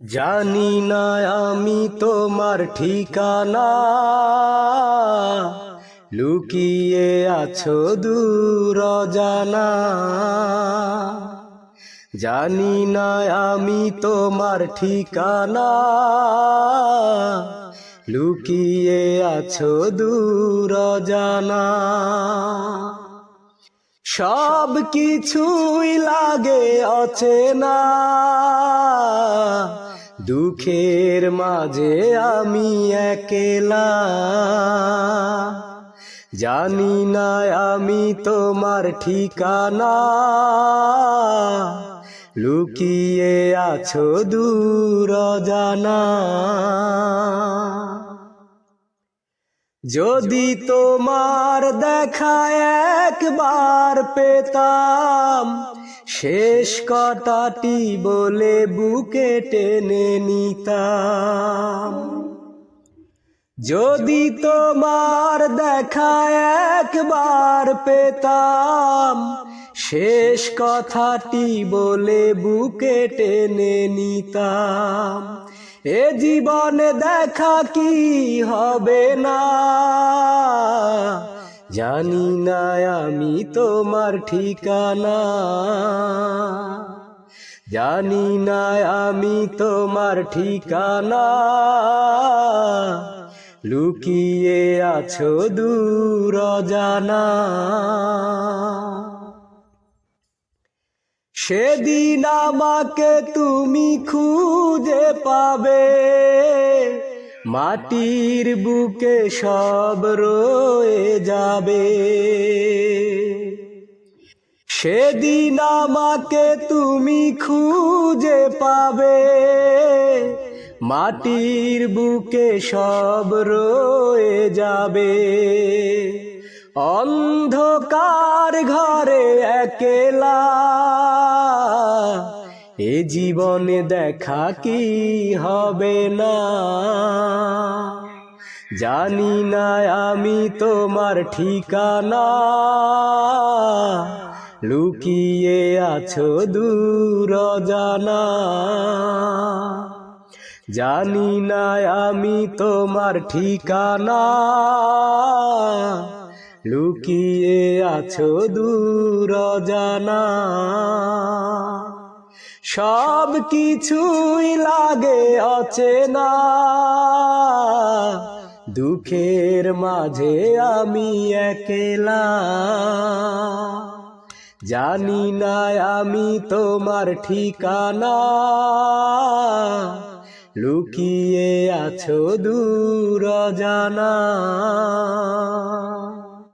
জানি না আমি তোমার ঠিকানা। লুকিয়ে আছো দূর জানা জানি না আমি তোমার ঠিকানা। লুকিয়ে আছো দূর জানা সব কিছুই লাগে অচেনা। দুঃখের মাঝে আমি একেলা। জানি না আমি তোমার ঠিকানা। লুকিয়ে আছো দূর জানা যদি তোমার দেখা একবার পেতাম শেষ কথাটি বলে বুকে টেনে নিতাম। যদি তোমার দেখা একবার পেতাম, শেষ কথাটি বলে বুকে টেনে নিতাম। এ জীবনে দেখা কি হবে না? জানি না আমি তোমার ঠিকানা। জানি না আমি তোমার ঠিকানা। লুকিয়ে আছো দূর জানা সেদিন আমাকে তুমি খুঁজে পাবে। মাটির বুকে সব রয়ে যাবে। সেদিন আমাকে তুমি খুঁজে পাবে। মাটির বুকে সব রয়ে যাবে। অন্ধকার ঘরে একেলা এ জীবনে দেখা কি হবে না? জানি না আমি তোমার ঠিকানা। লুকিয়ে আছো দূর জানা জানি না আমি তোমার ঠিকানা। লুকিয়ে আছো দূর জানা সব কিছুই লাগে অচেনা। দুঃখের মাঝে আমি একেলা। জানি না আমি তোমার ঠিকানা। লুকিয়ে আছো দূর জানা